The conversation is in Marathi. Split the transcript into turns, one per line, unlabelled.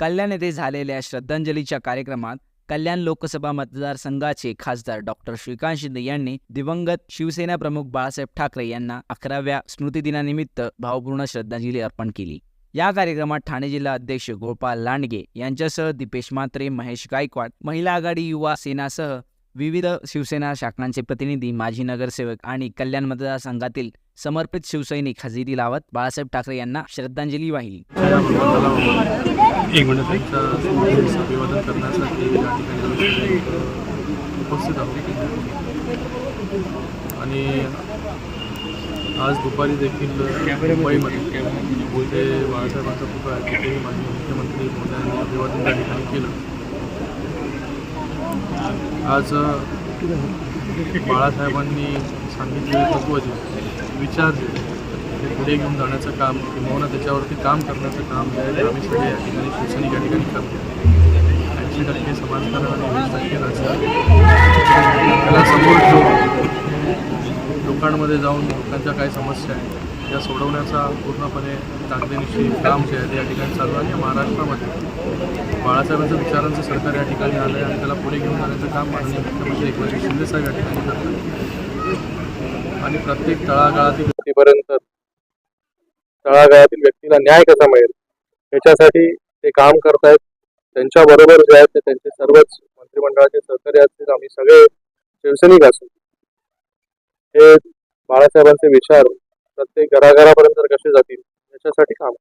कल्याण येथे झालेल्या श्रद्धांजलीच्या कार्यक्रमात कल्याण लोकसभा मतदारसंघाचे खासदार डॉक्टर श्रीकांत शिंदे यांनी दिवंगत शिवसेना प्रमुख बाळासाहेब ठाकरे यांना अकराव्या स्मृतिदिनानिमित्त भावपूर्ण श्रद्धांजली अर्पण केली. या कार्यक्रमात ठाणे जिल्हा अध्यक्ष गोपाल लांडगे यांच्यासह दीपेश म्हात्रे महेश गायकवाड महिला आघाडी युवा सेनासह विविध शिवसेना शाखांचे प्रतिनिधी माजी नगरसेवक आणि कल्याण मतदारसंघातील समर्पित शिवसैनिक हजेरी लावत बाळासाहेब ठाकरे यांना श्रद्धांजली वाहिली.
एक मिनिट अभिवादन करण्यासाठी या ठिकाणी उपस्थित आहोत. आणि आज दुपारी देखील मुंबईमध्ये बोलते बाळासाहेबांचा पुतळा आहे तिथेही माननीय मुख्यमंत्री मोदयांनी अभिवादन त्या ठिकाणी केलं. आज बाळासाहेबांनी सांगितलेले तत्व जे विचार जे पुढे घेऊन जाण्याचं काम किंवा त्याच्यावरती काम करण्याचं काम जे आहे आम्ही सगळे या ठिकाणी शिवसैनिक या ठिकाणी करतो. ऐंशी टक्के समाजकारण आणि वीस टक्के राजकारण त्याला समोर ठेवून लोकांमध्ये जाऊन लोकांच्या काय समस्या आहेत त्या सोडवण्याचा पूर्णपणे ताकदीनिशी काम जे आहे ते या ठिकाणी चालू आहे. महाराष्ट्रामध्ये बाळासाहेबांचं विचारांचं सरकार या ठिकाणी आलं आहे आणि त्याला पुढे घेऊन जाण्याचं काम माननीय मुख्यमंत्री एकनाथ शिंदेसाहेब या ठिकाणी करतात. आणि प्रत्येक तळागाळातील व्यक्तीपर्यंत तळागाळातील व्यक्तीला न्याय कसा मिळेल? याच्यासाठी ते काम करतायत. त्यांच्याबरोबर जे आहेत ते त्यांचे सर्वच मंत्रिमंडळाचे सहकारी असतील आम्ही सगळे शिवसैनिक असू हे बाळासाहेबांचे विचार प्रत्येक घराघरापर्यंत कसे जातील याच्यासाठी काम